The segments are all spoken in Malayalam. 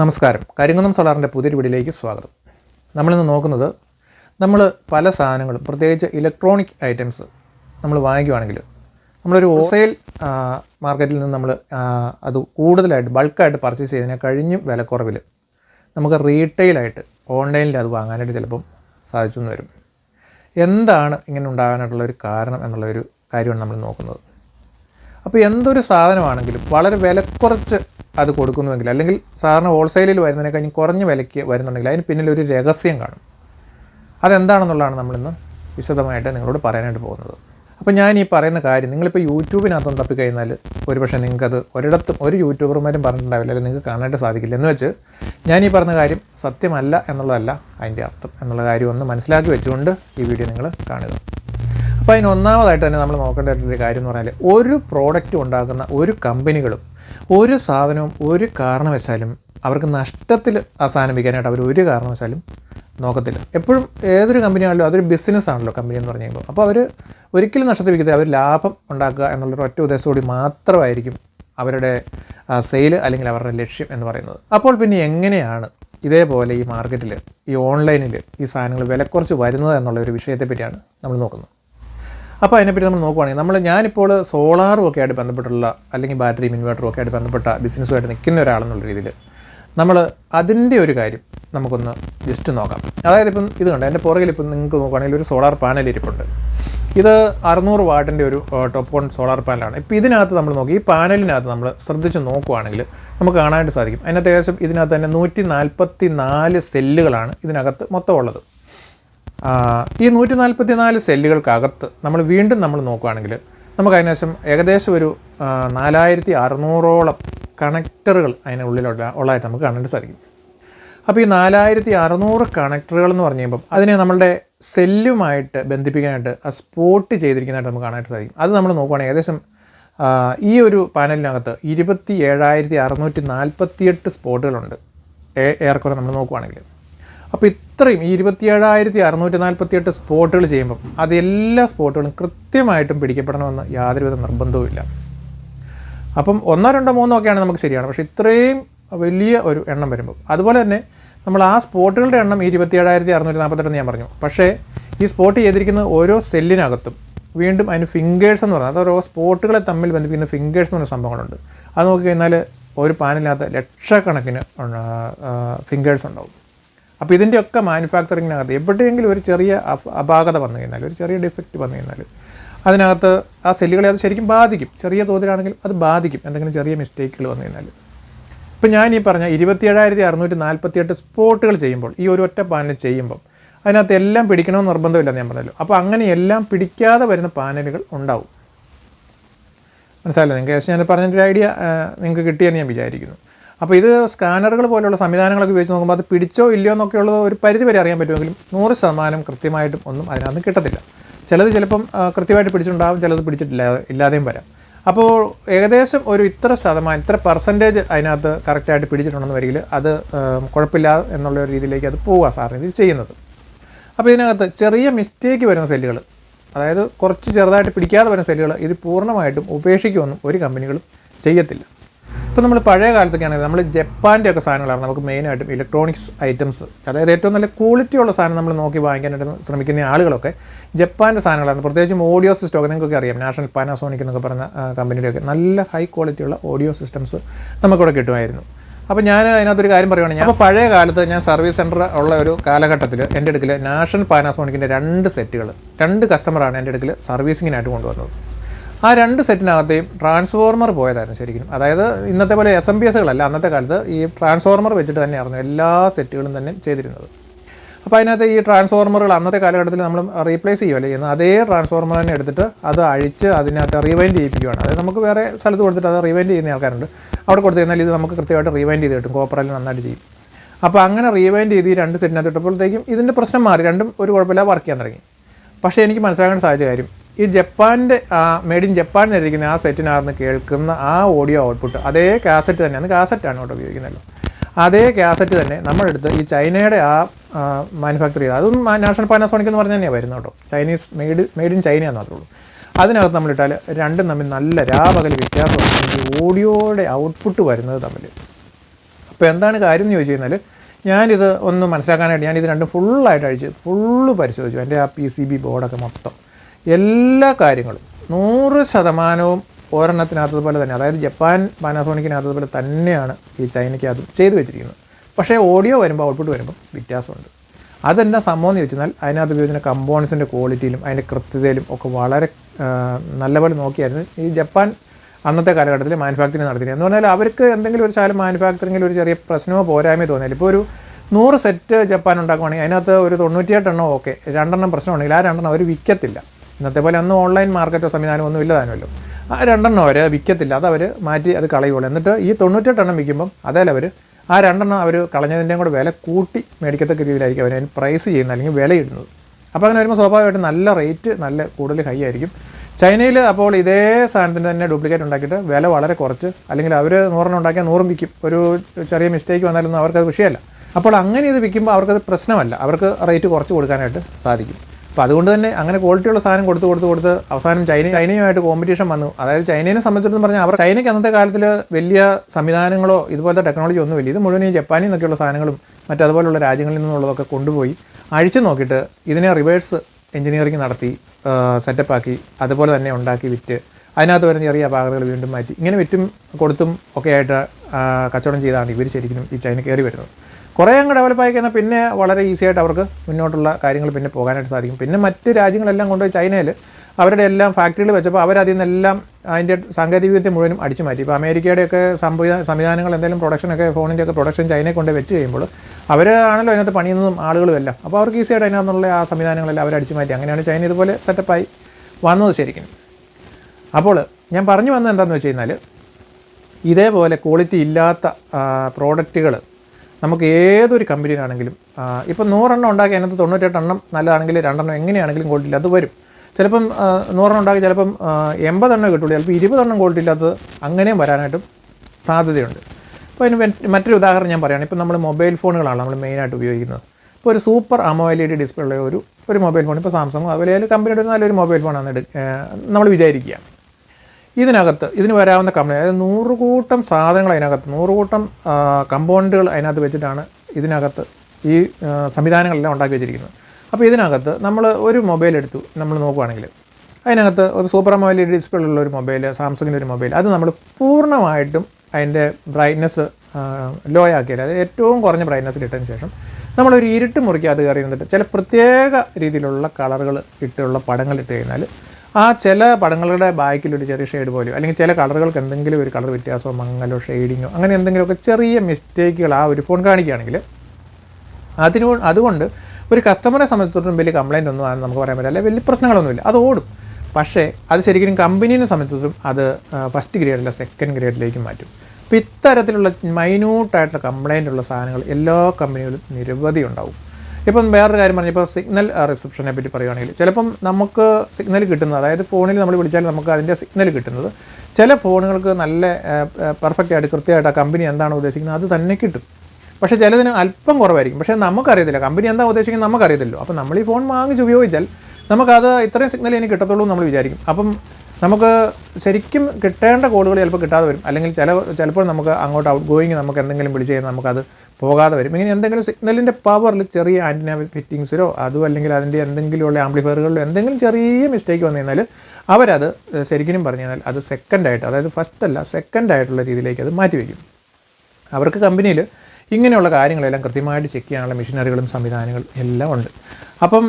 നമസ്കാരം. കരിങ്കുന്നം സോളാറിന്റെ പുതിയൊരു വീഡിയോയിലേക്ക് സ്വാഗതം. നമ്മളിന്ന് നോക്കുന്നത് നമ്മൾ പല സാധനങ്ങളും പ്രത്യേകിച്ച് ഇലക്ട്രോണിക് ഐറ്റംസ് നമ്മൾ വാങ്ങിക്കുവാണെങ്കിൽ നമ്മളൊരു ഹോൾസെയിൽ മാർക്കറ്റിൽ നിന്ന് നമ്മൾ അത് കൂടുതലായിട്ട് ബൾക്കായിട്ട് പർച്ചേസ് ചെയ്തതിനെ കഴിഞ്ഞും വിലക്കുറവിൽ നമുക്ക് റീറ്റെയിലായിട്ട് ഓൺലൈനിൽ അത് വാങ്ങാനായിട്ട് ചിലപ്പം സാധിച്ചു എന്ന് വരും. എന്താണ് ഇങ്ങനെ ഉണ്ടാകാനായിട്ടുള്ള ഒരു കാരണം എന്നുള്ള ഒരു കാര്യമാണ് നമ്മൾ നോക്കുന്നത്. അപ്പോൾ എന്തൊരു സാധനമാണെങ്കിലും വളരെ വില കുറച്ച് അത് കൊടുക്കുന്നുവെങ്കിൽ അല്ലെങ്കിൽ സാധാരണ ഹോൾസെയിലിൽ വരുന്നതിനേക്കാളും കുറഞ്ഞ വിലയ്ക്ക് വരുന്നുണ്ടെങ്കിൽ അതിന് പിന്നിൽ ഒരു രഹസ്യം കാണും. അതെന്താണെന്നുള്ളതാണ് നമ്മളിന്ന് വിശദമായിട്ട് നിങ്ങളോട് പറയാനായിട്ട് പോകുന്നത്. അപ്പോൾ ഞാൻ ഈ പറയുന്ന കാര്യം നിങ്ങളിപ്പോൾ യൂട്യൂബിനകത്തൊന്ന് തപ്പിക്കഴിഞ്ഞാൽ ഒരുപക്ഷെ നിങ്ങൾക്കത് ഒരിടത്തും ഒരു യൂട്യൂബർമാരും പറഞ്ഞിട്ടുണ്ടാവില്ല അല്ലെങ്കിൽ നിങ്ങൾക്ക് കാണാനായിട്ട് സാധിക്കില്ല. എന്ന് വെച്ച് ഞാൻ ഈ പറഞ്ഞ കാര്യം സത്യമല്ല എന്നുള്ളതല്ല അതിന്റെ അർത്ഥം എന്നുള്ള കാര്യം ഒന്ന് മനസ്സിലാക്കി വെച്ചുകൊണ്ട് ഈ വീഡിയോ നിങ്ങൾ കാണുക. അപ്പോൾ അതിന് ഒന്നാമതായിട്ട് തന്നെ നമ്മൾ നോക്കേണ്ട ഒരു കാര്യം എന്ന് പറഞ്ഞാൽ ഒരു പ്രോഡക്റ്റ് ഉണ്ടാക്കുന്ന ഒരു കമ്പനികളും ഒരു സാധനവും ഒരു കാരണവശാലും അവർക്ക് നഷ്ടത്തിൽ അവസാനിപ്പിക്കാനായിട്ട് അവർ ഒരു കാരണവശാലും നോക്കത്തില്ല. എപ്പോഴും ഏതൊരു കമ്പനിയാണല്ലോ അതൊരു ബിസിനസ് ആണല്ലോ കമ്പനി എന്ന് പറഞ്ഞു കഴിയുമ്പോൾ അപ്പോൾ അവർ ഒരിക്കലും നഷ്ടത്തിൽ അവർ ലാഭം ഉണ്ടാക്കുക എന്നുള്ളൊരു ഒറ്റ ഉദ്ദേശത്തോടി മാത്രമായിരിക്കും അവരുടെ സെയിൽ അല്ലെങ്കിൽ അവരുടെ ലക്ഷ്യം എന്ന് പറയുന്നത്. അപ്പോൾ പിന്നെ എങ്ങനെയാണ് ഇതേപോലെ ഈ മാർക്കറ്റിൽ ഈ ഓൺലൈനിൽ ഈ സാധനങ്ങൾ വിലക്കുറച്ച് വരുന്നത് എന്നുള്ള ഒരു വിഷയത്തെ പറ്റിയാണ് നമ്മൾ നോക്കുന്നത്. അപ്പോൾ അതിനെപ്പറ്റി നമ്മൾ നോക്കുവാണെങ്കിൽ നമ്മൾ ഞാനിപ്പോൾ സോളാറും ഒക്കെ ആയിട്ട് ബന്ധപ്പെട്ടുള്ള അല്ലെങ്കിൽ ബാറ്ററി ഇൻവേർട്ടറും ഒക്കെ ആയിട്ട് ബന്ധപ്പെട്ട ബിസിനസ്സുമായിട്ട് നിൽക്കുന്ന ഒരാളെന്നുള്ള രീതിയിൽ നമ്മൾ അതിന്റെ ഒരു കാര്യം നമുക്കൊന്ന് ജസ്റ്റ് നോക്കാം. അതായത് ഇപ്പം ഇത് കണ്ട്? എന്റെ പുറകിൽ ഇപ്പം നിങ്ങൾക്ക് നോക്കുകയാണെങ്കിൽ ഒരു സോളാർ പാനൽ ഇരിപ്പുണ്ട്. ഇത് അറുന്നൂറ് വാട്ടിന്റെ ഒരു ടോപ്പ് ഓൺ സോളാർ പാനലാണ് ഇപ്പോൾ ഇതിനകത്ത് നമ്മൾ നോക്കി ഈ പാനലിനകത്ത് നമ്മൾ ശ്രദ്ധിച്ച് നോക്കുവാണെങ്കിൽ നമുക്ക് കാണാനായിട്ട് സാധിക്കും. അതിനകത്ത് ഏകദേശം ഇതിനകത്ത് തന്നെ നൂറ്റി നാൽപ്പത്തി നാല് സെല്ലുകളാണ് ഇതിനകത്ത് മൊത്തം ഉള്ളത്. ആ, ഈ നൂറ്റി നാൽപ്പത്തി നാല് സെല്ലുകൾക്കകത്ത് നമ്മൾ വീണ്ടും നമ്മൾ നോക്കുകയാണെങ്കിൽ നമുക്ക് അതിനുശേഷം ഏകദേശം ഒരു നാലായിരത്തി അറുന്നൂറോളം കണക്ടറുകൾ അതിനുള്ളിലുള്ള ഉള്ളതായിട്ട് നമുക്ക് കാണാൻ സാധിക്കും. അപ്പോൾ ഈ നാലായിരത്തി അറുന്നൂറ് കണക്ടറുകൾ എന്ന് പറഞ്ഞു കഴിയുമ്പം അതിനെ നമ്മളുടെ സെല്ലുമായിട്ട് ബന്ധിപ്പിക്കാനായിട്ട് ആ സ്പോട്ട് ചെയ്തിരിക്കുന്നതായിട്ട് നമുക്ക് കാണാനായിട്ട് സാധിക്കും. അത് നമ്മൾ നോക്കുകയാണെങ്കിൽ ഏകദേശം ഈ ഒരു പാനലിനകത്ത് ഇരുപത്തി ഏഴായിരത്തി അറുന്നൂറ്റി നാൽപ്പത്തിയെട്ട് സ്പോട്ടുകളുണ്ട് ഏറെക്കുറെ നമ്മൾ നോക്കുകയാണെങ്കിൽ അപ്പോൾ ഇത്രയും ഈ ഇരുപത്തിയേഴായിരത്തി അറുന്നൂറ്റി നാൽപ്പത്തിയെട്ട് സ്പോട്ടുകൾ ചെയ്യുമ്പം അത് എല്ലാ സ്പോട്ടുകളും കൃത്യമായിട്ടും പിടിക്കപ്പെടണമെന്ന് യാതൊരുവിധ നിർബന്ധവുമില്ല അപ്പം ഒന്നോ രണ്ടോ മൂന്നോ ഒക്കെയാണ് നമുക്ക് ശരിയാണ്. പക്ഷേ ഇത്രയും വലിയ ഒരു എണ്ണം വരുമ്പോൾ അതുപോലെ തന്നെ നമ്മൾ ആ സ്പോട്ടുകളുടെ എണ്ണം ഇരുപത്തിയേഴായിരത്തി അറുന്നൂറ്റി നാൽപ്പത്തെട്ടെന്ന് ഞാൻ പറഞ്ഞു. പക്ഷേ ഈ സ്പോട്ട് ചെയ്തിരിക്കുന്ന ഓരോ സെല്ലിനകത്തും വീണ്ടും അതിന് ഫിംഗേഴ്സ് എന്ന് പറയുന്നത് അത് സ്പോട്ടുകളെ തമ്മിൽ ബന്ധിപ്പിക്കുന്ന ഫിംഗേഴ്സ് എന്ന് പറഞ്ഞ സംഭവങ്ങളുണ്ട്. അത് നോക്കിക്കഴിഞ്ഞാൽ ഒരു പാനിനകത്ത് ലക്ഷക്കണക്കിന് ഫിംഗേഴ്സ് ഉണ്ടാവും. അപ്പോൾ ഇതിന്റെയൊക്കെ മാനുഫാക്ചറിങ്ങിനകത്ത് എവിടെയെങ്കിലും ഒരു ചെറിയ അപ- അപാകത വന്നു കഴിഞ്ഞാൽ ഒരു ചെറിയ ഡിഫക്റ്റ് വന്നു കഴിഞ്ഞാൽ അതിനകത്ത് ആ സെല്ലുകളെ അത് ശരിക്കും ബാധിക്കും. ചെറിയ തോതിലാണെങ്കിൽ അത് ബാധിക്കും. എന്തെങ്കിലും ചെറിയ മിസ്റ്റേക്കുകൾ വന്നു കഴിഞ്ഞാൽ ഇപ്പം ഞാൻ ഈ പറഞ്ഞ ഇരുപത്തിയേഴായിരത്തി അറുന്നൂറ്റി നാൽപ്പത്തിയെട്ട് സ്പോട്ടുകൾ ചെയ്യുമ്പോൾ ഈ ഒരു ഒറ്റ പാനൽ ചെയ്യുമ്പോൾ അതിനകത്ത് എല്ലാം പിടിക്കണമെന്ന് നിർബന്ധമില്ലെന്ന് ഞാൻ പറഞ്ഞല്ലോ. അപ്പോൾ അങ്ങനെ എല്ലാം പിടിക്കാതെ വരുന്ന പാനലുകൾ ഉണ്ടാവും. മനസ്സിലായില്ല? നിങ്ങൾക്ക് ഞാൻ പറഞ്ഞൊരു ഐഡിയ നിങ്ങൾക്ക് കിട്ടിയെന്ന് ഞാൻ വിചാരിക്കുന്നു. അപ്പോൾ ഇത് സ്കാനറുകൾ പോലെയുള്ള സംവിധാനങ്ങളൊക്കെ ഉപയോഗിച്ച് നോക്കുമ്പോൾ അത് പിടിച്ചോ ഇല്ലയോ എന്നൊക്കെയുള്ളത് ഒരു പരിധി വരെ അറിയാൻ പറ്റുമെങ്കിലും നൂറ് ശതമാനം കൃത്യമായിട്ടും ഒന്നും അതിനകത്ത് കിട്ടത്തില്ല. ചിലത് ചിലപ്പം കൃത്യമായിട്ട് പിടിച്ചിട്ടുണ്ടാവും ചിലത് പിടിച്ചിട്ടില്ല ഇല്ലാതെയും വരാം. അപ്പോൾ ഏകദേശം ഒരു ഇത്ര ശതമാനം ഇത്ര പെർസെന്റേജ് അതിനകത്ത് കറക്റ്റായിട്ട് പിടിച്ചിട്ടുണ്ടെന്ന് വരികിൽ അത് കുഴപ്പമില്ല എന്നുള്ള ഒരു രീതിയിലേക്ക് അത് പോവുക സാറിന് ഇത് ചെയ്യുന്നത്. അപ്പോൾ ഇതിനകത്ത് ചെറിയ മിസ്റ്റേക്ക് വരുന്ന സെല്ലുകൾ അതായത് കുറച്ച് ചെറുതായിട്ട് പിടിക്കാതെ വരുന്ന സെല്ലുകൾ ഇത് പൂർണമായിട്ടും ഉപേക്ഷിക്കുമെന്നും ഒരു കമ്പനികളും ചെയ്യത്തില്ല. ഇപ്പോൾ നമ്മൾ പഴയ കാലത്തൊക്കെ ആണെങ്കിൽ നമ്മൾ ജപ്പാന്റെ ഒക്കെ സാധനങ്ങളാണ് നമുക്ക് മെയിനായിട്ടും ഇലക്ട്രോണിക്സ് ഐറ്റംസ് അതായത് ഏറ്റവും നല്ല ക്വാളിറ്റി ഉള്ള സാധനം നമ്മൾ നോക്കി വാങ്ങിക്കാനായിട്ട് ശ്രമിക്കുന്ന ആളുകളൊക്കെ ജപ്പാന്റെ സാധനങ്ങളാണ്. പ്രത്യേകിച്ചും ഓഡിയോ സിസ്റ്റം ഒക്കെ നിങ്ങൾക്കൊക്കെ അറിയാം. നാഷണൽ പാനാസോണിക് എന്നൊക്കെ പറഞ്ഞ കമ്പനിയുടെയൊക്കെ നല്ല ഹൈ ക്വാളിറ്റിയുള്ള ഓഡിയോ സിസ്റ്റംസ് നമുക്കിവിടെ കിട്ടുമായിരുന്നു. അപ്പോൾ ഞാൻ അതിനകത്തൊരു കാര്യം പറയുകയാണ് അപ്പോൾ പഴയ കാലത്ത് ഞാൻ സർവീസ് സെന്റർ ഉള്ള ഒരു കാലഘട്ടത്തിൽ എന്റെ അടുക്കൽ നാഷണൽ പാനാസോണിക്കിന്റെ രണ്ട് സെറ്റുകൾ രണ്ട് കസ്റ്റമറാണ് എന്റെ അടുക്കൽ സർവീസിങ്ങിനായിട്ട് കൊണ്ടുവന്നത്. ആ രണ്ട് സെറ്റിനകത്തെയും ട്രാൻസ്ഫോർമർ പോയതായിരുന്നു ശരിക്കും. അതായത് ഇന്നത്തെ പോലെ എസ് എം ബി എസുകളല്ല അന്നത്തെ കാലത്ത് ഈ ട്രാൻസ്ഫോർമർ വെച്ചിട്ട് തന്നെയായിരുന്നു എല്ലാ സെറ്റുകളും തന്നെ ചെയ്തിരുന്നത്. അപ്പോൾ അതിനകത്ത് ഈ ട്രാൻസ്ഫോർമറുകൾ അന്നത്തെ കാലഘട്ടത്തിൽ നമ്മൾ റീപ്ലേസ് ചെയ്യുമല്ലേ ചെയ്യുന്നത് അതേ ട്രാൻസ്ഫോർമർ തന്നെ എടുത്തിട്ട് അത് അഴിച്ച് അതിനകത്ത് റീവൈൻഡ് ചെയ്യിപ്പിക്കുകയാണ്. അതായത് നമുക്ക് വേറെ സ്ഥലത്ത് കൊടുത്തിട്ട് അത് റീവൈൻഡ് ചെയ്യുന്ന ആൾക്കാരുണ്ട്. അവിടെ കൊടുത്തു കഴിഞ്ഞാൽ ഇത് നമുക്ക് കൃത്യമായിട്ട് റീവൈൻഡ് ചെയ്ത് കിട്ടും കോപ്പറെല്ലാം നന്നായിട്ട് ചെയ്യും. അപ്പോൾ അങ്ങനെ റീവൈൻഡ് ചെയ്ത് ഈ രണ്ട് സെറ്റിനകത്ത് ഇട്ടപ്പോഴത്തേക്കും ഇതിന്റെ പ്രശ്നം മാറി രണ്ടും ഒരു കുഴപ്പമില്ല വർക്ക് ചെയ്യാൻ തുടങ്ങി. പക്ഷേ എനിക്ക് മനസ്സിലാക്കാൻ സാധിച്ച കാര്യം ഈ ജപ്പാന്റെ മെയ്ഡ് ഇൻ ജപ്പാൻ എന്നിരിക്കുന്ന ആ സെറ്റിനകത്ത് കേൾക്കുന്ന ആ ഓഡിയോ ഔട്ട്പുട്ട് അതേ കാസറ്റ് തന്നെ തന്നെയാണ് കാസറ്റാണ് കേട്ടോ ഉപയോഗിക്കുന്നത്. അതേ കാസറ്റ് തന്നെ നമ്മളെടുത്ത് ഈ ചൈനയുടെ ആ മാനുഫാക്ചർ ചെയ്ത അതും നാഷണൽ പാനാസോണിക് എന്ന് പറഞ്ഞാൽ തന്നെയാണ് വരുന്നത് കേട്ടോ. Chinese made made in China എന്ന് മാത്രമേ ഉള്ളൂ. അതിനകത്ത് നമ്മളിട്ടാൽ രണ്ടും തമ്മിൽ നല്ല രാപകൽ വ്യത്യാസമാണ്. ഈ ഓഡിയോയുടെ ഔട്ട്പുട്ട് വരുന്നത് തമ്മിൽ. അപ്പോൾ എന്താണ് കാര്യം എന്ന് ചോദിച്ചു കഴിഞ്ഞാൽ ഞാനിത് ഒന്ന് മനസ്സിലാക്കാനായിട്ട് ഞാനിത് രണ്ടും ഫുള്ളായിട്ട് അഴിച്ച് ഫുള്ള് പരിശോധിച്ചു. എന്റെ ആ പി സി ബി ബോർഡൊക്കെ മൊത്തം. എല്ലാ കാര്യങ്ങളും നൂറ് ശതമാനവും ഒരെണ്ണത്തിനകത്തതുപോലെ തന്നെ അതായത് ജപ്പാൻ പാനാസോണിക്കിനകത്തതുപോലെ തന്നെയാണ് ഈ ചൈനയ്ക്കകത്ത് ചെയ്തു വെച്ചിരിക്കുന്നത്. പക്ഷേ ഓഡിയോ വരുമ്പോൾ ഔട്ട്പുട്ട് വരുമ്പോൾ വ്യത്യാസമുണ്ട്. അതെന്താ സംഭവം എന്ന് ചോദിച്ചാൽ അതിനകത്ത് ഉപയോഗിക്കുന്ന കമ്പോണൻസിന്റെ ക്വാളിറ്റിയിലും അതിന്റെ കൃത്യതയിലും ഒക്കെ വളരെ നല്ലപോലെ നോക്കിയായിരുന്നു ഈ ജപ്പാൻ അന്നത്തെ കാലഘട്ടത്തിൽ മാനുഫാക്ചറിങ് നടത്തിയത്. എന്ന് പറഞ്ഞാൽ അവർക്ക് എന്തെങ്കിലും ഒരു ശാലം മാനുഫാക്ചറിങ്ങിൽ ഒരു ചെറിയ പ്രശ്നമോ പോരായ്മയോ തോന്നിയാൽ ഇപ്പോൾ ഒരു നൂറ് സെറ്റ് ജപ്പാൻ ഉണ്ടാക്കുവാണെങ്കിൽ അതിനകത്ത് ഒരു തൊണ്ണൂറ്റിയെട്ട് എണ്ണം ഓക്കെ രണ്ടെണ്ണം പ്രശ്നമുണ്ടെങ്കിൽ ആ രണ്ടെണ്ണം അവർ വിൽക്കത്തില്ല ഇന്നത്തെ പോലെ അന്ന് ഓൺലൈൻ മാർക്കറ്റോ സംവിധാനം ഒന്നും ഇല്ലതാനുമല്ലോ ആ രണ്ടെണ്ണം അവർ വിൽക്കത്തില്ല അത് അവർ മാറ്റി അത് കളയുള്ളൂ എന്നിട്ട് ഈ തൊണ്ണൂറ്റെട്ടെണ്ണം വിൽക്കുമ്പം അതേല അവർ ആ രണ്ടെണ്ണം അവർ കളഞ്ഞതിന്റെയും കൂടെ വില കൂട്ടി മേടിക്കത്തക്ക രീതിയിലായിരിക്കും അവർ അതിന് പ്രൈസ് ചെയ്യുന്നത് അല്ലെങ്കിൽ വിലയിടുന്നത്. അപ്പോൾ അങ്ങനെ വരുമ്പോൾ സ്വാഭാവികമായിട്ടും നല്ല റേറ്റ് നല്ല കൂടുതൽ ഹൈ ആയിരിക്കും. ചൈനയിൽ അപ്പോൾ ഇതേ സാധനത്തിന് തന്നെ ഡ്യൂപ്ലിക്കേറ്റ് ഉണ്ടാക്കിയിട്ട് വില വളരെ കുറച്ച് അല്ലെങ്കിൽ അവർ നൂറെണ്ണം ഉണ്ടാക്കിയാൽ നൂറും വിൽക്കും. ഒരു ചെറിയ മിസ്റ്റേക്ക് വന്നാലൊന്നും അവർക്കത് വിഷയമല്ല. അപ്പോൾ അങ്ങനെ ഇത് വിൽക്കുമ്പോൾ അവർക്കത് പ്രശ്നമല്ല. അവർക്ക് റേറ്റ് കുറച്ച് കൊടുക്കാനായിട്ട് സാധിക്കും. അപ്പോൾ അതുകൊണ്ട് തന്നെ അങ്ങനെ ക്വാളിറ്റിയുള്ള സാധനം കൊടുത്ത് കൊടുത്ത് കൊടുത്ത് അവസാനം ചൈന ചൈനയുമായിട്ട് കോമ്പറ്റീഷൻ വന്നു. അതായത് ചൈനയെ സംബന്ധിച്ചിടത്തോളം പറഞ്ഞാൽ അവർ ചൈനയ്ക്ക് അന്നത്തെ കാലത്തിൽ വലിയ സംവിധാനങ്ങളോ ഇതുപോലത്തെ ടെക്നോളജി ഒന്നും ഇല്ല. ഇത് മുഴുവൻ ഈ ജപ്പാനിൽ നിന്നൊക്കെയുള്ള സാധനങ്ങളും മറ്റതുപോലുള്ള രാജ്യങ്ങളിൽ നിന്നുള്ളതൊക്കെ കൊണ്ടുപോയി അഴിച്ചു നോക്കിയിട്ട് ഇതിനെ റിവേഴ്സ് എഞ്ചിനീയറിംഗ് നടത്തി സെറ്റപ്പാക്കി അതുപോലെ തന്നെ ഉണ്ടാക്കി വിറ്റ് അതിനകത്ത് വരുന്ന ചെറിയ അപാകതകൾ വീണ്ടും മാറ്റി. ഇങ്ങനെ വിറ്റും കൊടുത്തും ഒക്കെ ആയിട്ട് കച്ചവടം ചെയ്താണ് ഇവർ ശരിക്കും ഈ ചൈന കയറി വരുന്നത്. കുറേ അങ്ങ് ഡെവലപ്പ് ആയി കഴിഞ്ഞാൽ പിന്നെ വളരെ ഈസി ആയിട്ട് അവർക്ക് മുന്നോട്ടുള്ള കാര്യങ്ങൾ പിന്നെ പോകാനായിട്ട് സാധിക്കും. പിന്നെ മറ്റ് രാജ്യങ്ങളെല്ലാം കൊണ്ടുപോയി ചൈനയിൽ അവരുടെ എല്ലാം ഫാക്ടറികൾ വെച്ചപ്പോൾ അവരതിൽ നിന്നെല്ലാം അതിന്റെ സാങ്കേതിക വിദ്യ മുഴുവനും അടിച്ചു മാറ്റി. ഇപ്പോൾ അമേരിക്കയുടെയൊക്കെ സംവിധാന സംവിധാനങ്ങൾ എന്തെങ്കിലും പ്രൊഡക്ഷനൊക്കെ ഫോണിന്റെ ഒക്കെ പ്രൊഡക്ഷൻ ചൈനയെ കൊണ്ട് വെച്ച് കഴിയുമ്പോൾ അവരാണല്ലോ അതിനകത്ത് പണിയുന്നതും ആളുകളും എല്ലാം. അപ്പോൾ അവർക്ക് ഈസി ആയിട്ട് അതിനകത്തുള്ള ആ സംവിധാനങ്ങളെല്ലാം അവർ അടിച്ചു മാറ്റി. അങ്ങനെയാണ് ചൈന ഇതുപോലെ സെറ്റപ്പായി വന്നത് ശരിക്കും. അപ്പോൾ ഞാൻ പറഞ്ഞു വന്നത് എന്താണെന്ന് വെച്ച് കഴിഞ്ഞാൽ ഇതേപോലെ ക്വാളിറ്റി ഇല്ലാത്ത പ്രോഡക്റ്റുകൾ നമുക്ക് ഏതൊരു കമ്പനിയിലാണെങ്കിലും ഇപ്പം നൂറെണ്ണം ഉണ്ടാക്കി അതിനകത്ത് തൊണ്ണൂറ്റെട്ട് എണ്ണം നല്ലതാണെങ്കിൽ രണ്ടെണ്ണം എങ്ങനെയാണെങ്കിലും ക്വാളിറ്റി അത് വരും. ചിലപ്പം നൂറെണ്ണം ഉണ്ടാക്കി ചിലപ്പം എൺപതെണ്ണം കിട്ടുള്ളൂ. ചിലപ്പോൾ ഇരുപതെണ്ണം ക്വാളിറ്റി ഇല്ലാത്തത് അങ്ങനെയും വരാനായിട്ടും സാധ്യതയുണ്ട്. അപ്പോൾ അതിന് മറ്റൊരു ഉദാഹരണം ഞാൻ പറയുകയാണ്. ഇപ്പം നമ്മൾ മൊബൈൽ ഫോണുകളാണ് നമ്മൾ മെയിനായിട്ട് ഉപയോഗിക്കുന്നത്. ഇപ്പോൾ ഒരു സൂപ്പർ അമോലൈഡ് ഡിസ്പ്ലേ ഉള്ള ഒരു ഒരു മൊബൈൽ ഫോൺ. ഇപ്പോൾ സാംസങ് അതുപോലെ കമ്പനിയുടെ നല്ലൊരു മൊബൈൽ ഫോണാണ് എടുക്കുക നമ്മൾ വിചാരിക്കുക. ഇതിനകത്ത് ഇതിന് വരാവുന്ന കമ്പനി അതായത് നൂറുകൂട്ടം സാധനങ്ങൾ അതിനകത്ത് നൂറുകൂട്ടം കമ്പോണന്റുകൾ അതിനകത്ത് വെച്ചിട്ടാണ് ഇതിനകത്ത് ഈ സംവിധാനങ്ങളെല്ലാം ഉണ്ടാക്കി വെച്ചിരിക്കുന്നത്. അപ്പോൾ ഇതിനകത്ത് നമ്മൾ ഒരു മൊബൈൽ എടുത്തു നമ്മൾ നോക്കുകയാണെങ്കിൽ അതിനകത്ത് ഒരു സൂപ്പർ മൊബൈൽ ഡിസ്പ്ലേ ഉള്ള ഒരു മൊബൈൽ സാംസങ്ങിന്റെ ഒരു മൊബൈൽ അത് നമ്മൾ പൂർണമായിട്ടും അതിന്റെ ബ്രൈറ്റ്നസ് ലോ ആക്കിയാൽ അത് ഏറ്റവും കുറഞ്ഞ ബ്രൈറ്റ്നസ്സിൽ ഇട്ടതിന് ശേഷം നമ്മളൊരു ഇരുട്ട് മുറിക്കാതെ കയറി ഇരുന്നിട്ട് ചില പ്രത്യേക രീതിയിലുള്ള കളറുകൾ ഇട്ടുള്ള പടങ്ങൾ ഇട്ട് കഴിഞ്ഞാൽ ആ ചില പടങ്ങളുടെ ബാക്കിലൊരു ചെറിയ ഷെയ്ഡ് പോലെയോ അല്ലെങ്കിൽ ചില കളറുകൾക്ക് എന്തെങ്കിലും ഒരു കളർ വ്യത്യാസമോ മങ്ങലോ ഷെയ്ഡിങ്ങോ അങ്ങനെ എന്തെങ്കിലുമൊക്കെ ചെറിയ മിസ്റ്റേക്കുകൾ ആ ഒരു ഫോൺ കാണിക്കുകയാണെങ്കിൽ അതിനു അതുകൊണ്ട് ഒരു കസ്റ്റമറെ സംബന്ധിച്ചിടത്തോളം വലിയ കംപ്ലൈന്റ് ഒന്നും ആണെന്ന് നമുക്ക് പറയാൻ പറ്റില്ല. അല്ലെങ്കിൽ വലിയ പ്രശ്നങ്ങളൊന്നുമില്ല. അത് ഓടും. പക്ഷേ അത് ശരിക്കും കമ്പനീനെ സംബന്ധിച്ചിടത്തോളം അത് ഫസ്റ്റ് ഗ്രേഡല്ല സെക്കൻഡ് ഗ്രേഡിലേക്ക് മാറ്റും. അപ്പോൾ ഇത്തരത്തിലുള്ള മൈന്യൂട്ടായിട്ടുള്ള കംപ്ലൈന്റ് ഉള്ള സാധനങ്ങൾ എല്ലാ കമ്പനികളും നിരവധി ഉണ്ടാവും. ഇപ്പം വേറൊരു കാര്യം പറഞ്ഞപ്പോൾ സിഗ്നൽ റിസപ്ഷനെ പറ്റി പറയുകയാണെങ്കിൽ ചിലപ്പം നമുക്ക് സിഗ്നൽ കിട്ടുന്നത് അതായത് ഫോണിൽ നമ്മൾ വിളിച്ചാൽ നമുക്ക് അതിന്റെ സിഗ്നൽ കിട്ടുന്നത് ചില ഫോണുകൾക്ക് നല്ല പെർഫെക്റ്റ് ആയിട്ട് കൃത്യമായിട്ട് ആ കമ്പനി എന്താണ് ഉദ്ദേശിക്കുന്നത് അത് തന്നെ കിട്ടും. പക്ഷേ ചിലതിന് അല്പം കുറവായിരിക്കും. പക്ഷേ നമുക്കറിയത്തില്ല കമ്പനി എന്താ ഉദ്ദേശിക്കുന്നത് നമുക്കറിയത്തില്ലോ അപ്പം നമ്മൾ ഈ ഫോൺ വാങ്ങിച്ച് ഉപയോഗിച്ചാൽ നമുക്കത് ഇത്രയും സിഗ്നൽ എനിക്ക് കിട്ടത്തുള്ളൂ എന്ന് നമ്മൾ വിചാരിക്കും. അപ്പം നമുക്ക് ശരിക്കും കിട്ടേണ്ട കോളുകൾ ചിലപ്പോൾ കിട്ടാതെ വരും. അല്ലെങ്കിൽ ചില ചിലപ്പോൾ നമുക്ക് അങ്ങോട്ട് ഔട്ട് ഗോയിങ് നമുക്ക് എന്തെങ്കിലും വിളിച്ച് കഴിഞ്ഞാൽ നമുക്കത് പോകാതെ വരും. ഇങ്ങനെ എന്തെങ്കിലും സിഗ്നലിന്റെ പവറിൽ ചെറിയ ആന്റിന ഫിറ്റിങ്സിലോ അതും അല്ലെങ്കിൽ അതിന്റെ എന്തെങ്കിലുമുള്ള ആംപ്ലിഫയറുകളിലോ എന്തെങ്കിലും ചെറിയ മിസ്റ്റേക്ക് വന്നു കഴിഞ്ഞാൽ അവരത് ശരിക്കും പറഞ്ഞു കഴിഞ്ഞാൽ അത് സെക്കൻഡായിട്ട് അതായത് ഫസ്റ്റ് അല്ല സെക്കൻഡായിട്ടുള്ള രീതിയിലേക്ക് അത് മാറ്റി വയ്ക്കും. അവർക്ക് കമ്പനിയിൽ ഇങ്ങനെയുള്ള കാര്യങ്ങളെല്ലാം കൃത്യമായിട്ട് ചെക്ക് ചെയ്യാനുള്ള മെഷീനറികളും സംവിധാനങ്ങളും എല്ലാം ഉണ്ട്. അപ്പം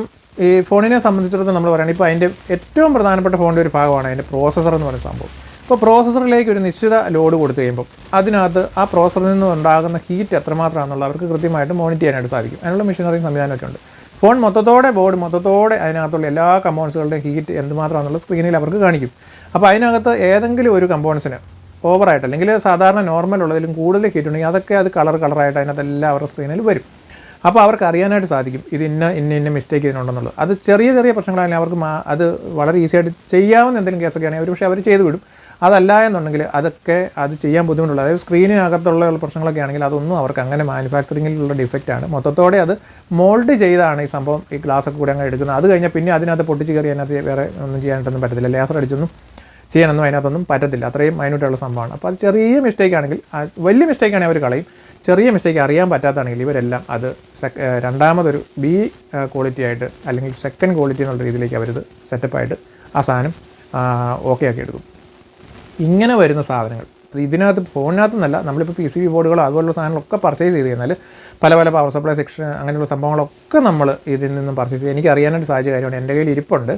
ഈ ഫോണിനെ സംബന്ധിച്ചിടത്തോളം നമ്മൾ പറയുകയാണെങ്കിൽ ഇപ്പോൾ അതിന്റെ ഏറ്റവും പ്രധാനപ്പെട്ട ഫോണിന്റെ ഒരു ഭാഗമാണ് അതിന്റെ പ്രോസസ്സർ എന്ന് പറയുന്ന സംഭവം. ഇപ്പോൾ പ്രോസസ്സറിലേക്ക് ഒരു നിശ്ചിത ലോഡ് കൊടുത്തു കഴിയുമ്പോൾ അതിനകത്ത് ആ പ്രോസസ്സറിൽ നിന്ന് ഉണ്ടാകുന്ന ഹീറ്റ് എത്രമാത്രമാണെന്നുള്ള അവർക്ക് കൃത്യമായിട്ട് മോണിറ്റർ ചെയ്യാനായിട്ട് സാധിക്കും. അതിനുള്ള മെഷീനറിയും സംവിധാനമൊക്കെ ഉണ്ട്. ഫോൺ മൊത്തത്തോടെ ബോർഡ് മൊത്തത്തോടെ അതിനകത്തുള്ള എല്ലാ കമ്പോണൻസുകളുടെയും ഹീറ്റ് എന്തുമാത്രമാണെന്നുള്ള സ്ക്രീനിൽ അവർക്ക് കാണിക്കും. അപ്പോൾ അതിനകത്ത് ഏതെങ്കിലും ഒരു കമ്പോണൻസിന് ഓവറായിട്ട് അല്ലെങ്കിൽ സാധാരണ നോർമൽ ഉള്ളതിലും കൂടുതൽ ഹീറ്റ് ഉണ്ടെങ്കിൽ അതൊക്കെ അത് കളർ കളറായിട്ട് അതിനകത്തെല്ലാം അവരുടെ സ്ക്രീനിൽ വരും. അപ്പോൾ അവർക്ക് അറിയാനായിട്ട് സാധിക്കും ഇത് ഇന്ന ഇന്ന ഇന്ന മിസ്റ്റേക്ക് ഇതിനുണ്ടെന്നുള്ളത്. അത് ചെറിയ ചെറിയ പ്രശ്നങ്ങളാണെങ്കിൽ അവർക്ക് അത് വളരെ ഈസിയായിട്ട് ചെയ്യാവുന്ന എന്തെങ്കിലും കേസൊക്കെ ആണെങ്കിൽ അവർ പക്ഷേ അവർ ചെയ്തു വിടും അതല്ല എന്നുണ്ടെങ്കിൽ അതൊക്കെ അത് ചെയ്യാൻ ബുദ്ധിമുട്ടുള്ള അതായത് സ്ക്രീനിനകത്തുള്ള പ്രശ്നങ്ങളൊക്കെ ആണെങ്കിൽ അതൊന്നും അവർക്ക് അങ്ങനെ മാനുഫാക്ചറിങ്ങിലുള്ള ഡിഫക്റ്റ് ആണ്. മൊത്തത്തോടെ അത് മോൾഡ് ചെയ്താണ് ഈ സംഭവം ഈ ഗ്ലാസ് ഒക്കെ കൂടെ അങ്ങ് എടുക്കുന്നത്. അത് കഴിഞ്ഞാൽ പിന്നെ അതിനകത്ത് പൊട്ടിച്ച് കയറി അതിനകത്ത് വേറെ ഒന്നും ചെയ്യാനായിട്ടൊന്നും പറ്റത്തില്ല. ലേസർ അടിച്ചൊന്നും ചെയ്യാനൊന്നും അതിനകത്തൊന്നും പറ്റത്തില്ല. അത്രയും മൈന്യൂട്ടുള്ള സംഭവമാണ്. അപ്പോൾ അത് ചെറിയ മിസ്റ്റേക്ക് ആണെങ്കിൽ വലിയ മിസ്റ്റേക്ക് ആണെങ്കിൽ അവർ കളയും. ചെറിയ മിസ്റ്റേക്ക് അറിയാൻ പറ്റാത്തതാണെങ്കിൽ ഇവരെല്ലാം അത് രണ്ടാമതൊരു ബി ക്വാളിറ്റി ആയിട്ട് അല്ലെങ്കിൽ സെക്കൻഡ് ക്വാളിറ്റി എന്നുള്ള രീതിയിലേക്ക് അവരിത് സെറ്റപ്പായിട്ട് ആ സാധനം ഓക്കെ ആക്കി എടുക്കും. ഇങ്ങനെ വരുന്ന സാധനങ്ങൾ. ഇതിനകത്ത് ഫോണിനകത്ത് നിന്നല്ല നമ്മളിപ്പോൾ പി സി ബി ബോർഡുകളോ അതുപോലുള്ള സാധനങ്ങളൊക്കെ പർച്ചേസ് ചെയ്ത് കഴിഞ്ഞാൽ പല പല പവർ സപ്ലൈ സെക്ഷൻ അങ്ങനെയുള്ള സംഭവങ്ങളൊക്കെ നമ്മൾ ഇതിൽ നിന്നും പർച്ചേസ് ചെയ്ത് എനിക്ക് അറിയാനായിട്ട് സാധിച്ച കാര്യമാണ് എന്റെ കയ്യിൽ ഇരിപ്പുണ്ട്.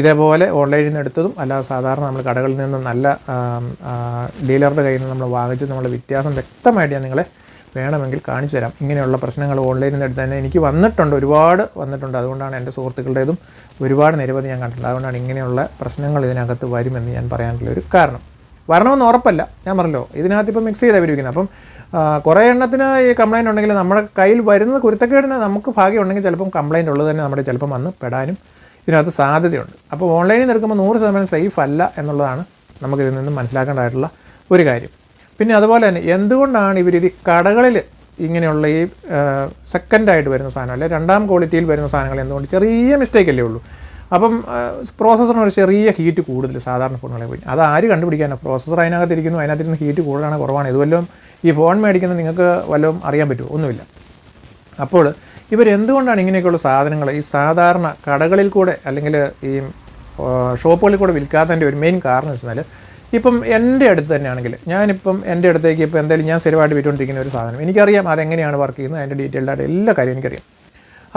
ഇതേപോലെ ഓൺലൈനിൽ നിന്ന് എടുത്തതും അല്ലാതെ സാധാരണ നമ്മൾ കടകളിൽ നിന്നും നല്ല ഡീലറുടെ കയ്യിൽ നിന്ന് നമ്മൾ വാങ്ങിച്ച് നമ്മൾ വ്യത്യാസം വ്യക്തമായിട്ട് ഞാൻ നിങ്ങളെ വേണമെങ്കിൽ കാണിച്ചു തരാം. ഇങ്ങനെയുള്ള പ്രശ്നങ്ങൾ ഓൺലൈനിൽ നിന്ന് എടുത്ത് തന്നെ എനിക്ക് വന്നിട്ടുണ്ട് ഒരുപാട് വന്നിട്ടുണ്ട്. അതുകൊണ്ടാണ് എന്റെ സുഹൃത്തുക്കളുടേതും ഒരുപാട് നിരവധി ഞാൻ കണ്ടിട്ടുണ്ട്. അതുകൊണ്ടാണ് ഇങ്ങനെയുള്ള പ്രശ്നങ്ങൾ ഇതിനകത്ത് വരുമെന്ന് ഞാൻ പറയാനുള്ള ഒരു കാരണം. വരണമെന്ന് ഉറപ്പല്ല. ഞാൻ പറഞ്ഞല്ലോ ഇതിനകത്ത് ഇപ്പം മിക്സ് ചെയ്താണ് ഇരിക്കുന്നത് അപ്പം കുറേ എണ്ണത്തിന് ഈ കംപ്ലൈന്റ് ഉണ്ടെങ്കിൽ നമ്മുടെ കയ്യിൽ വരുന്നത് കുരുത്തക്കേടിന് നമുക്ക് ഭാഗ്യം ഉണ്ടെങ്കിൽ ചിലപ്പം കംപ്ലൈന്റ് ഉള്ളത് തന്നെ നമ്മുടെ ചിലപ്പം വന്ന് പെടാനും ഇതിനകത്ത് സാധ്യതയുണ്ട്. അപ്പോൾ ഓൺലൈനിൽ നിന്ന് എടുക്കുമ്പോൾ നൂറ് ശതമാനം സേഫ് അല്ല എന്നുള്ളതാണ് നമുക്കിതിൽ നിന്ന് മനസ്സിലാക്കേണ്ടതായിട്ടുള്ള ഒരു കാര്യം. പിന്നെ അതുപോലെ തന്നെ എന്തുകൊണ്ടാണ് ഇവർ ഇത് കടകളിൽ ഇങ്ങനെയുള്ള ഈ സെക്കൻഡായിട്ട് വരുന്ന സാധനം അല്ലെ രണ്ടാം ക്വാളിറ്റിയിൽ വരുന്ന സാധനങ്ങൾ എന്തുകൊണ്ട്? ചെറിയ മിസ്റ്റേക്ക് അല്ലേ ഉള്ളൂ. അപ്പം പ്രോസസ്സറിന് ഒരു ചെറിയ ഹീറ്റ് കൂടുതൽ സാധാരണ ഫോണുകളെ പോയി അത് ആര് കണ്ടുപിടിക്കാനാണ് പ്രോസസ്സർ അതിനകത്തിരിക്കുന്നു അതിനകത്തിരുന്ന് ഹീറ്റ് കൂടുതലാണ് കുറവാണ്. ഇത് വല്ലതും ഈ ഫോൺ മേടിക്കുന്നത് നിങ്ങൾക്ക് വല്ലതും അറിയാൻ പറ്റുമോ? ഒന്നുമില്ല. അപ്പോൾ ഇവരെന്തുകൊണ്ടാണ് ഇങ്ങനെയൊക്കെയുള്ള സാധനങ്ങൾ ഈ സാധാരണ കടകളിൽ കൂടെ അല്ലെങ്കിൽ ഈ ഷോപ്പുകളിൽ കൂടെ വിൽക്കാത്തതിന്റെ ഒരു മെയിൻ കാരണം എന്ന് വെച്ചാൽ ഇപ്പം എന്റെ അടുത്ത് തന്നെയാണെങ്കിൽ ഞാനിപ്പം എന്റെ അടുത്തേക്ക് ഇപ്പോൾ എന്തായാലും ഞാൻ സ്ഥിരമായിട്ട് വിറ്റുകൊണ്ടിരിക്കുന്ന ഒരു സാധനം. എനിക്കറിയാം അതെങ്ങനെയാണ് വർക്ക് ചെയ്യുന്നത് അതിന്റെ ഡീറ്റെയിൽഡായിട്ട് എല്ലാ കാര്യവും എനിക്കറിയാം.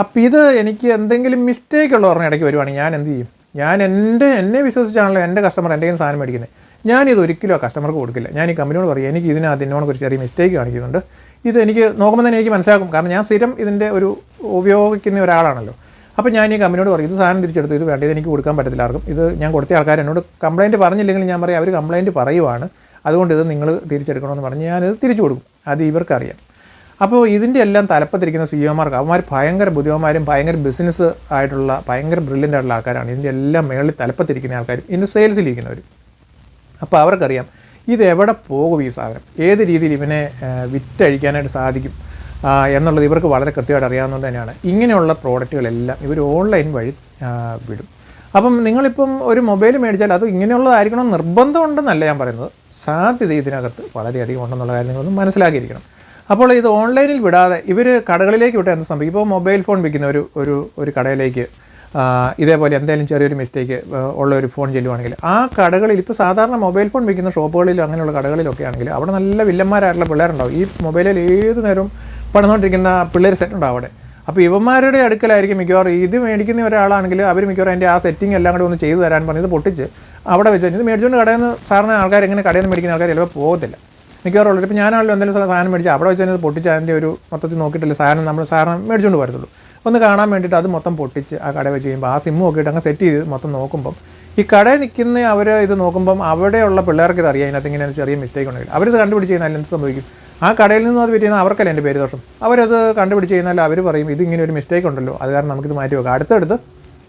അപ്പോൾ ഇത് എനിക്ക് എന്തെങ്കിലും മിസ്റ്റേക്ക് ഉള്ള പറഞ്ഞ ഇടയ്ക്ക് വരുവാണെങ്കിൽ ഞാൻ എന്ത് ചെയ്യും? ഞാൻ എന്റെ എന്നെ വിശ്വസിച്ചാണല്ലോ എന്റെ കസ്റ്റമർ നിന്ന് സാധനം മേടിക്കുന്നത്. ഞാനിത് ഒരിക്കലും ആ കസ്റ്റമർക്ക് കൊടുക്കില്ല. ഞാൻ ഈ കമ്പനിയോട് പറയും എനിക്ക് ഇതിനകത്ത് അതിനോട് ഒരു ചെറിയ മിസ്റ്റേക്ക് കാണിക്കുന്നുണ്ട്. ഇത് എനിക്ക് നോക്കുമ്പോൾ തന്നെ എനിക്ക് മനസ്സിലാക്കും. കാരണം ഞാൻ സ്ഥിരം ഇതിന്റെ ഒരു ഉപയോഗിക്കുന്ന ഒരാളാണല്ലോ. അപ്പോൾ ഞാൻ ഈ കമ്പനിയോട് പറയും ഇത് സാധനം തിരിച്ചെടുത്തു ഇത് വേണ്ട ഇത് എനിക്ക് കൊടുക്കാൻ പറ്റത്തില്ല. ആർക്കും ഇത് ഞാൻ കൊടുത്ത ആൾക്കാർ എന്നോട് കംപ്ലയിന്റ് പറഞ്ഞില്ലെങ്കിൽ ഞാൻ പറയും അവർ കംപ്ലയിന്റ് പറയുവാണ്. അതുകൊണ്ട് ഇത് നിങ്ങൾ തിരിച്ചെടുക്കണമെന്ന് പറഞ്ഞ് ഞാനിത് തിരിച്ചു കൊടുക്കും. അത് ഇവർക്കറിയാം. അപ്പോൾ ഇതിന്റെ എല്ലാം തലപ്പത്തിരിക്കുന്ന സി ഒമാർക്ക് അവന്മാർ ഭയങ്കര ബുദ്ധിമാരും ഭയങ്കര ബിസിനസ് ആയിട്ടുള്ള ഭയങ്കര ബ്രില്യന്റ് ആയിട്ടുള്ള ആൾക്കാരാണ്. ഇതിന്റെ എല്ലാം മേളിൽ തലപ്പത്തിരിക്കുന്ന ആൾക്കാരും ഇതിന്റെ സെയിൽസിലിരിക്കുന്നവർ അപ്പോൾ അവർക്കറിയാം ഇത് എവിടെ പോകും ഈ സാധനം? ഏത് രീതിയിൽ ഇവനെ വിറ്റഴിക്കാനായിട്ട് സാധിക്കും? എന്നുള്ളത് ഇവർക്ക് വളരെ കൃത്യമായിട്ട് അറിയാവുന്നത് തന്നെയാണ്. ഇങ്ങനെയുള്ള പ്രോഡക്റ്റുകളെല്ലാം ഇവർ ഓൺലൈൻ വഴി വിടും. അപ്പം നിങ്ങളിപ്പം ഒരു മൊബൈൽ മേടിച്ചാൽ അത് ഇങ്ങനെയുള്ളതായിരിക്കണം നിർബന്ധമുണ്ടെന്നല്ല ഞാൻ പറയുന്നത്. സാധ്യത ഇതിനകത്ത് വളരെയധികം ഉണ്ടെന്നുള്ള കാര്യം നിങ്ങളൊന്ന് മനസ്സിലാക്കിയിരിക്കണം. അപ്പോൾ ഇത് ഓൺലൈനിൽ വിടാതെ ഇവർ കടകളിലേക്ക് വിട്ടാൽ എന്ത് സംഭവിക്കും? ഇപ്പോൾ മൊബൈൽ ഫോൺ വിൽക്കുന്ന ഒരു ഒരു ഒരു കടയിലേക്ക് ഇതേപോലെ എന്തെങ്കിലും ചെറിയൊരു മിസ്റ്റേക്ക് ഉള്ള ഒരു ഫോൺ ചെല്ലുവാണെങ്കിൽ ആ കടകളിൽ ഇപ്പോൾ സാധാരണ മൊബൈൽ ഫോൺ വിൽക്കുന്ന ഷോപ്പുകളിലും അങ്ങനെയുള്ള കടകളിലൊക്കെ ആണെങ്കിൽ അവിടെ നല്ല വില്ലന്മാരായിട്ടുള്ള പിള്ളേരുണ്ടാവും ഈ മൊബൈലിൽ ഏത് നേരവും പണിതുകൊണ്ടിരിക്കുന്ന പിള്ളേർ സെറ്റ് ഉണ്ടാവും അവിടെ? അപ്പോൾ ഇവന്മാരുടെ അടുക്കലായിരിക്കും മിക്കവാറും ഇത് മേടിക്കുന്ന ഒരാളാണെങ്കിൽ അവർ മിക്കവാറും അതിന്റെ ആ സെറ്റിംഗ് എല്ലാം കൂടി ഒന്ന് ചെയ്തു തരാൻ പറഞ്ഞ് ഇത് പൊട്ടിച്ച് അവിടെ വെച്ച് ഇത് മേടിച്ചുകൊണ്ട് കടയിൽ നിന്ന് സാറിന് ആൾക്കാർ എങ്ങനെ കടയിൽ നിന്ന് മേടിക്കുന്ന ആൾക്കാർ ചിലപ്പോൾ പോകത്തില്ല. മിക്കവാറും ഉള്ളത് ഇപ്പോൾ ഞാനാണല്ലോ എന്തെങ്കിലും സാധനം മേടിച്ചാൽ അവിടെ വെച്ച് തന്നെ പൊട്ടിച്ച് അതിന്റെ ഒരു മൊത്തത്തിൽ നോക്കിയിട്ടില്ല സാധനം നമ്മൾ സാധനം മേടിച്ചുകൊണ്ട് വരത്തുള്ളൂ. ഒന്ന് കാണാൻ വേണ്ടിയിട്ട് അത് മൊത്തം പൊട്ടിച്ച് ആ കടയിൽ വെച്ച് കഴിയുമ്പോൾ ആ സിമ്മ് നോക്കിയിട്ട് അങ്ങ് സെറ്റ് ചെയ്ത് മൊത്തം നോക്കുമ്പം ഈ കടയിൽ നിൽക്കുന്ന അവർ ഇത് നോക്കുമ്പം അവിടെയുള്ള പിള്ളേർക്ക് ഇത് അറിയാം അതിനകത്ത് ഇങ്ങനെ ചെറിയ മിസ്റ്റേക്ക് ഉണ്ടെങ്കിൽ. അവരിത് കണ്ടുപിടിച്ച് കഴിഞ്ഞാൽ എന്ത് സംഭവിക്കും? ആ കടയിൽ നിന്ന് അത് പറ്റിയെന്നാൽ അവർക്കല്ല എന്റെ പേര് ദോഷം? അവരത് കണ്ടുപിടിച്ച് കഴിഞ്ഞാൽ അവർ പറയും ഇത് ഇങ്ങനെ ഒരു മിസ്റ്റേക്ക് ഉണ്ടല്ലോ അത് കാരണം നമുക്കിത് മാറ്റി വെക്കാം. അടുത്തടുത്ത്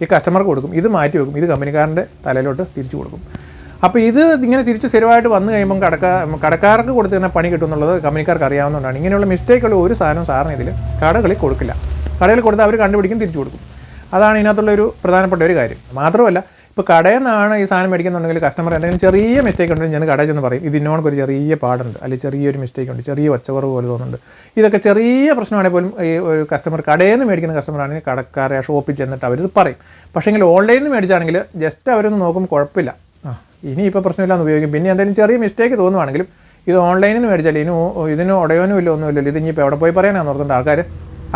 ഈ കസ്റ്റമർക്ക് കൊടുക്കും ഇത് മാറ്റി വെക്കും ഇത് കമ്പനിക്കാരന്റെ തലയിലോട്ട് തിരിച്ചു കൊടുക്കും. അപ്പോൾ ഇത് ഇങ്ങനെ തിരിച്ച് സ്ഥിരമായിട്ട് വന്നു കഴിയുമ്പം കടക്ക കടക്കാർക്ക് കൊടുത്ത് തന്നെ പണി കിട്ടും എന്നുള്ളത് കമ്പനിക്കാർക്ക് അറിയാവുന്നതുകൊണ്ടാണ്. ഇങ്ങനെയുള്ള മിസ്റ്റേക്കുള്ള ഒരു സാധനം സാറിന് ഇതിൽ കടകളിൽ കൊടുക്കില്ല. കടയിൽ കൊടുത്ത് അവർ കണ്ടുപിടിക്കും തിരിച്ചു കൊടുക്കും. അതാണ് ഇതിനകത്തുള്ള ഒരു പ്രധാനപ്പെട്ട ഒരു കാര്യം. മാത്രമല്ല ഇപ്പോൾ കടയിൽ നിന്നാണ് ഈ സാധനം മേടിക്കുന്നുണ്ടെങ്കിൽ കസ്റ്റമർ എന്തെങ്കിലും ചെറിയ മിസ്റ്റേക്ക് ഉണ്ടെങ്കിൽ ഞാൻ കടയിൽ ചെന്ന് പറയും ഇത് ഒരു ചെറിയ പാടുണ്ട്. അല്ലെങ്കിൽ ചെറിയൊരു മിസ്റ്റേക്ക് ഉണ്ട് ചെറിയ ഒച്ചക്കുറവ് പോലെ തോന്നുന്നുണ്ട്. ഇതൊക്കെ ചെറിയ പ്രശ്നമാണെങ്കിൽ പോലും ഈ ഒരു കസ്റ്റമർ കടയിൽ നിന്ന് മേടിക്കുന്ന കസ്റ്റമറാണെങ്കിൽ കടക്കാരെ ഷോപ്പിൽ ചെന്നിട്ട് അവരിത് പറയും. പക്ഷേങ്കിൽ ഓൺലൈനിൽ നിന്ന് മേടിച്ചാണെങ്കിൽ ജസ്റ്റ് അവരൊന്ന് നോക്കുമ്പോൾ കുഴപ്പമില്ല. ഇനി ഇപ്പോൾ പ്രശ്നമില്ലാന്ന് ഉപയോഗിക്കും. പിന്നെ എന്തെങ്കിലും ചെറിയ മിസ്റ്റേക്ക് തോന്നുവാണെങ്കിലും ഇത് ഓൺലൈനിൽ നിന്ന് മേടിച്ചാൽ ഇനി ഇതിന് ഉടയോനും ഇല്ല ഒന്നുമില്ല ഇത് ഇനിയിപ്പോൾ എവിടെ പോയി പറയാനാണ് ഓർത്തുകൊണ്ട് ആൾക്കാർ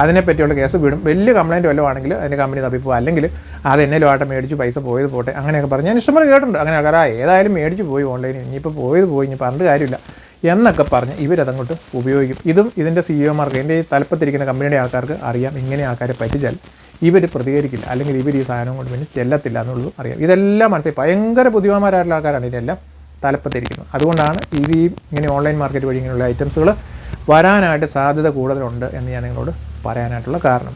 അതിനെപ്പറ്റിയുള്ള കേസ് വിടും. വലിയ കംപ്ലയിന്റ് വല്ലതും ആണെങ്കിൽ അതിന്റെ കമ്പനി തപ്പിപ്പോൾ അല്ലെങ്കിൽ അത് എന്നേലും ലോട്ടം മേടിച്ച് പൈസ പോയത് പോട്ടെ അങ്ങനെയൊക്കെ പറഞ്ഞ് ഞാൻ ഇഷ്ടംപോലെ കേട്ടിട്ടുണ്ട്. അങ്ങനെ ആൾക്കാർ ഏതായാലും മേടിച്ച് പോയി ഓൺലൈനിൽ ഇനിയിപ്പോൾ പോയത് പോയി ഇനി പറഞ്ഞിട്ട് കാര്യമില്ല. എന്നൊക്കെ പറഞ്ഞ് ഇവരതങ്ങോട്ട് ഉപയോഗിക്കും. ഇതും ഇതിന്റെ സി ഒമാർക്ക് എന്റെ ഈ തലപ്പത്തിരിക്കുന്ന കമ്പനിയുടെ ആൾക്കാർക്ക് അറിയാം. ഇങ്ങനെ ആൾക്കാരെ പറ്റിച്ചാൽ ഇവർ പ്രതികരിക്കില്ല. അല്ലെങ്കിൽ ഇവർ ഈ സാധനം കൊണ്ട് പിന്നെ ചെല്ലത്തില്ല എന്നുള്ളത് അറിയാം. ഇതെല്ലാം മനസ്സിലായി. ഭയങ്കര ബുദ്ധിമാന്മാരായിട്ടുള്ള ആൾക്കാരാണ് ഇതെല്ലാം തലപ്പത്തിരിക്കുന്നത്. അതുകൊണ്ടാണ് ഇത് ഈ ഇങ്ങനെ ഓൺലൈൻ മാർക്കറ്റ് വഴി ഇങ്ങനെയുള്ള ഐറ്റംസുകൾ വരാനായിട്ട് സാധ്യത കൂടുതലുണ്ട് എന്ന് ഞാൻ നിങ്ങളോട് പറയാനായിട്ടുള്ള കാരണം.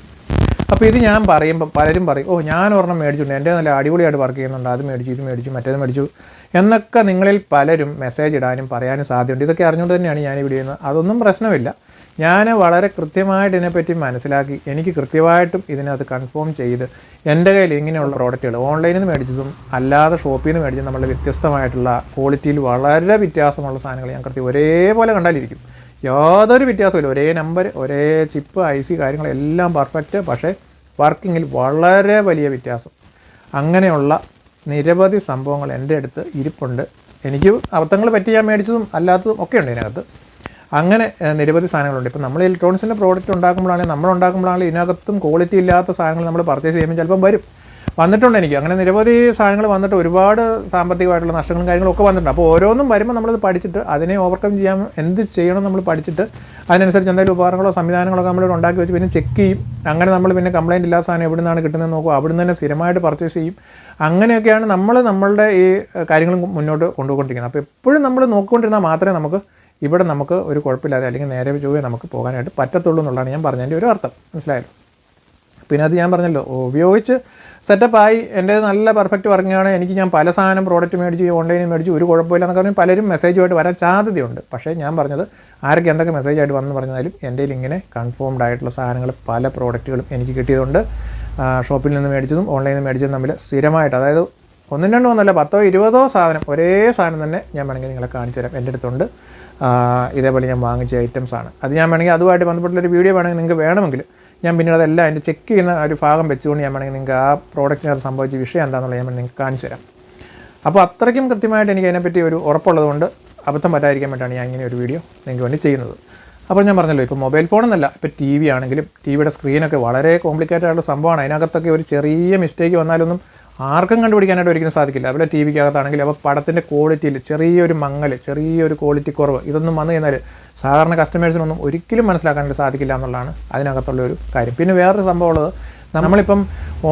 അപ്പോൾ ഇത് ഞാൻ പറയുമ്പോൾ പലരും പറയും ഓ ഞാൻ ഒരെണ്ണം മേടിച്ചിട്ടുണ്ട്. എന്റെ നല്ല അടിപൊളിയായിട്ട് വർക്ക് ചെയ്യുന്നുണ്ട്. അത് മേടിച്ചു ഇത് മേടിച്ചു മറ്റേത് മേടിച്ചു. എന്നൊക്കെ നിങ്ങളിൽ പലരും മെസ്സേജ് ഇടാനും പറയാനും സാധ്യതയുണ്ട്. ഇതൊക്കെ അറിഞ്ഞുകൊണ്ട് തന്നെയാണ് ഞാൻ വീഡിയോ ചെയ്യുന്നത്. അതൊന്നും പ്രശ്നമില്ല. ഞാൻ വളരെ കൃത്യമായിട്ട് ഇതിനെപ്പറ്റി മനസ്സിലാക്കി എനിക്ക് കൃത്യമായിട്ടും ഇതിനകത്ത് കൺഫേം ചെയ്ത് എന്റെ കയ്യിൽ ഇങ്ങനെയുള്ള പ്രോഡക്റ്റുകൾ ഓൺലൈനിൽ നിന്ന് മേടിച്ചതും അല്ലാതെ ഷോപ്പിൽ നിന്ന് മേടിച്ചതും നമ്മളുടെ വ്യത്യസ്തമായിട്ടുള്ള ക്വാളിറ്റിയിൽ വളരെ വ്യത്യാസമുള്ള സാധനങ്ങൾ ഞാൻ കൃത്യം ഒരേപോലെ കണ്ടാലിരിക്കും. യാതൊരു വ്യത്യാസമില്ല ഒരേ നമ്പർ ഒരേ ചിപ്പ് ഐ സി കാര്യങ്ങളെല്ലാം പെർഫെക്റ്റ് പക്ഷേ വർക്കിങ്ങിൽ വളരെ വലിയ വ്യത്യാസം. അങ്ങനെയുള്ള നിരവധി സംഭവങ്ങൾ എന്റെ അടുത്ത് ഇരിപ്പുണ്ട്. എനിക്ക് അബദ്ധങ്ങൾ പറ്റി ഞാൻ മേടിച്ചതും അല്ലാത്തതും ഒക്കെ ഉണ്ട് ഇതിനകത്ത്. അങ്ങനെ നിരവധി സാധനങ്ങളുണ്ട്. ഇപ്പോൾ നമ്മൾ ഇലക്ട്രോണിക്സിന്റെ പ്രോഡക്റ്റ് ഉണ്ടാക്കുമ്പോഴാണെങ്കിൽ നമ്മൾ ഉണ്ടാക്കുമ്പോഴാണെങ്കിൽ ഇതിനകത്തും ക്വാളിറ്റി ഇല്ലാത്ത സാധനങ്ങൾ നമ്മൾ പർച്ചേസ് ചെയ്യുമ്പോൾ ചിലപ്പം വരും. വന്നിട്ടുണ്ട് എനിക്ക്. അങ്ങനെ നിരവധി സാധനങ്ങൾ വന്നിട്ട് ഒരുപാട് സാമ്പത്തികമായിട്ടുള്ള നഷ്ടങ്ങളും കാര്യങ്ങളും ഒക്കെ വന്നിട്ടുണ്ട്. അപ്പോൾ ഓരോന്നും വരുമ്പോൾ നമ്മളത് പഠിച്ചിട്ട് അതിനെ ഓവർകം ചെയ്യാൻ എന്ത് ചെയ്യണം നമ്മൾ പഠിച്ചിട്ട് അതിനനുസരിച്ച് എന്തെങ്കിലും ഉപകരണങ്ങളോ സംവിധാനങ്ങളൊക്കെ നമ്മൾ ഉണ്ടാക്കി വെച്ച് പിന്നെ ചെക്ക് ചെയ്യും. അങ്ങനെ നമ്മൾ പിന്നെ കംപ്ലയിന്റ് ഇല്ലാത്ത സാധനം എവിടെ നിന്നാണ് കിട്ടുന്നത് നോക്കും. അവിടെ നിന്ന് തന്നെ സ്ഥിരമായിട്ട് പർച്ചേസ് ചെയ്യും. അങ്ങനെയൊക്കെയാണ് നമ്മൾ നമ്മളുടെ ഈ കാര്യങ്ങൾ മുന്നോട്ട് കൊണ്ടുപോയിക്കൊണ്ടിരിക്കുന്നത്. അപ്പോൾ എപ്പോഴും നമ്മൾ നോക്കിക്കൊണ്ടിരുന്നാൽ മാത്രമേ നമുക്ക് ഇവിടെ നമുക്ക് ഒരു കുഴപ്പമില്ലാതെ അല്ലെങ്കിൽ നേരെ ചൊവ്വേ നമുക്ക് പോകാനായിട്ട് പറ്റത്തുള്ളൂ എന്നുള്ളതാണ് ഞാൻ പറഞ്ഞതിന്റെ ഒരു അർത്ഥം. മനസ്സിലായല്ലോ പിന്നെ അത് ഞാൻ പറഞ്ഞല്ലോ ഉപയോഗിച്ച് സെറ്റപ്പായി എന്റെ നല്ല പെർഫെക്റ്റ് വർക്കിംഗാണ് എനിക്ക് ഞാൻ പല സാധനം പ്രോഡക്റ്റ് മേടിച്ച് ഓൺലൈനിൽ മേടിച്ച് ഒരു കുഴപ്പമില്ല എന്നൊക്കെ പറഞ്ഞാൽ പലരും മെസ്സേജുമായിട്ട് വരാൻ സാധ്യതയുണ്ട്. പക്ഷേ ഞാൻ പറഞ്ഞത് ആരൊക്കെ എന്തൊക്കെ മെസ്സേജായിട്ട് വന്നു പറഞ്ഞാലും എന്റെ ഇങ്ങനെ കൺഫേംഡ് ആയിട്ടുള്ള സാധനങ്ങൾ പല പ്രോഡക്റ്റുകളും എനിക്ക് കിട്ടിയതുകൊണ്ട് ഷോപ്പിൽ നിന്ന് മേടിച്ചതും ഓൺലൈനിൽ നിന്ന് മേടിച്ചതും തമ്മിൽ സ്ഥിരമായിട്ട് അതായത് ഒന്നും രണ്ടോ ഒന്നല്ല പത്തോ ഇരുപതോ സാധനം ഒരേ സാധനം തന്നെ ഞാൻ വേണമെങ്കിൽ നിങ്ങളെ കാണിച്ചു തരാം എന്റെ അടുത്തുണ്ട്. ഇതേപോലെ ഞാൻ വാങ്ങിച്ച ഐറ്റംസ് ആണ്. അത് ഞാൻ വേണമെങ്കിൽ അതുമായിട്ട് ബന്ധപ്പെട്ടുള്ളൊരു വീഡിയോ വേണമെങ്കിൽ നിങ്ങൾക്ക് വേണമെങ്കിൽ ഞാൻ പിന്നീട് അതെല്ലാം അതിന്റെ ചെക്ക് ചെയ്യുന്ന ഒരു ഭാഗം വെച്ചുകൊണ്ട് ഞാൻ വേണമെങ്കിൽ നിങ്ങൾക്ക് ആ പ്രോഡക്റ്റിനകത്ത് സംഭവിച്ച വിഷയം എന്താണെന്നുള്ളത് ഞാൻ നിങ്ങൾക്ക് കാണിച്ചു തരാം. അപ്പോൾ അത്രയ്ക്കും കൃത്യമായിട്ട് എനിക്ക് അതിനെപ്പറ്റി ഒരു ഉറപ്പുള്ളതുകൊണ്ട് അബദ്ധം പറ്റാതിരിക്കാൻ വേണ്ടിയാണ് ഞാൻ ഇങ്ങനെ ഒരു വീഡിയോ നിങ്ങൾക്ക് വേണ്ടി ചെയ്യുന്നത്. അപ്പോൾ ഞാൻ പറഞ്ഞല്ലോ ഇപ്പോൾ മൊബൈൽ ഫോണെന്നല്ല ഇപ്പോൾ ടി വി ആണെങ്കിലും ടി വിയുടെ സ്ക്രീനൊക്കെ വളരെ കോംപ്ലിക്കേറ്റഡ് ആയിട്ടുള്ള സംഭവമാണ്. അതിനകത്തൊക്കെ ഒരു ചെറിയ മിസ്റ്റേക്ക് വന്നാലൊന്നും ആർക്കും കണ്ടുപിടിക്കാനായിട്ട് ഒരിക്കലും സാധിക്കില്ല. അവരുടെ ടി വിക്കകത്താണെങ്കിൽ അപ്പോൾ പടത്തിന്റെ ക്വാളിറ്റിയിൽ ചെറിയൊരു മങ്ങൽ ചെറിയൊരു ക്വാളിറ്റി കുറവ് ഇതൊന്നും വന്നു കഴിഞ്ഞാൽ സാധാരണ കസ്റ്റമേഴ്സിനൊന്നും ഒരിക്കലും മനസ്സിലാക്കാനായിട്ട് സാധിക്കില്ല എന്നുള്ളതാണ് അതിനകത്തുള്ള ഒരു കാര്യം. പിന്നെ വേറൊരു സംഭവം ഉള്ളത് നമ്മളിപ്പം